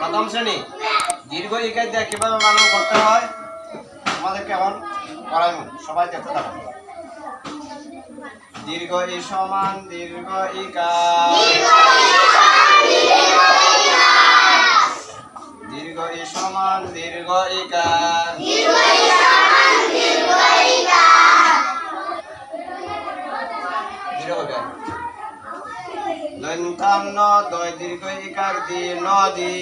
প্রথম শ্রেণি। দীর্ঘ ইকাইতে কীভাবে বানান করতে হয় আমাদের কেমন করাই সবাই দেখতে থাকুন দীর্ঘ ই সমান, দীর্ঘ ইকার দন্তান্ন দয় দীর্ঘ ইকার দি নদী।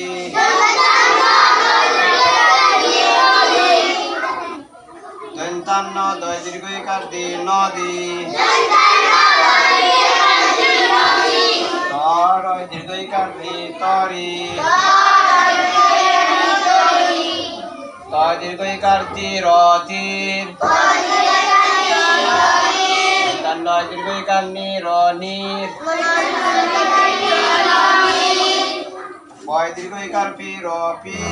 দন্তান্ন দয় দীর্ঘ ইকার দি নদী। তর দীর্ঘ ইকার দি তরি। তয় দীর্ঘ ইকার দি রতির দন্তান্ন দীর্ঘ ইকার নি পয় দীর্ঘ ইকার পি। রপির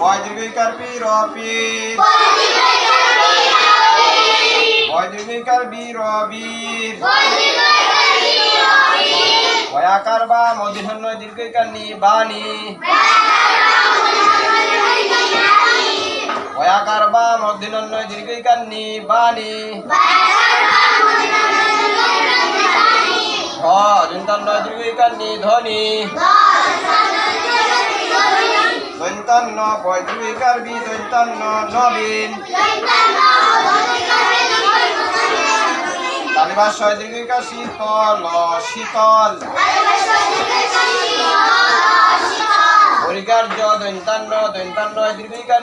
পয় দীর্ঘ ইকার পি। রপির পয় দীর্ঘ ইকার বি রবির পয়াকার বা মধ্যন্ন দীর্ঘ ইকার নি বাণী। পয়াকার বা মধ্যন্ন দীর্ঘ ইকার নি বাণী। ধ দন্তান্ন দীর্ঘ ইকার নি ধ্বনি। দন্তান্ন ইকার বি দন্তান্ন নবীন। তালিবাস ছয় শীতল শীতল। পরিকার্য দন্তান্ন দন্তান্ন দীর্ঘ ইকার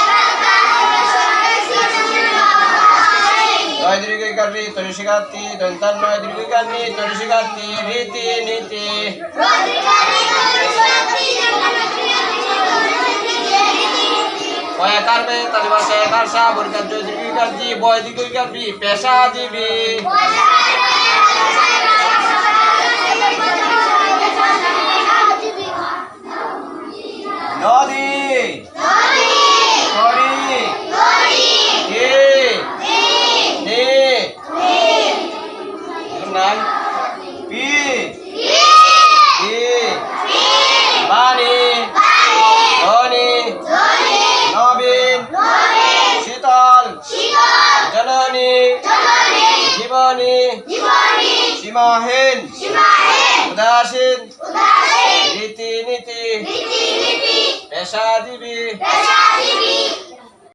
ইকার রি তরিশিকার্তি দন্তান্ন দীর্ঘ ইকার নি তরিশিকার্তি, রীতি, নীতি। কয়াকার বে তালিবাস একার সা বরকার জয় দীর্ঘ ইকার জি বয় দীর্ঘ ইকার বি পেশাজীবী। নাম পি ই বাণী ধনী? নবীন? শীতল? জননী? জীবনী? সীমাহীন? উদাসীন? রীতি নীতি পেশাজীবী?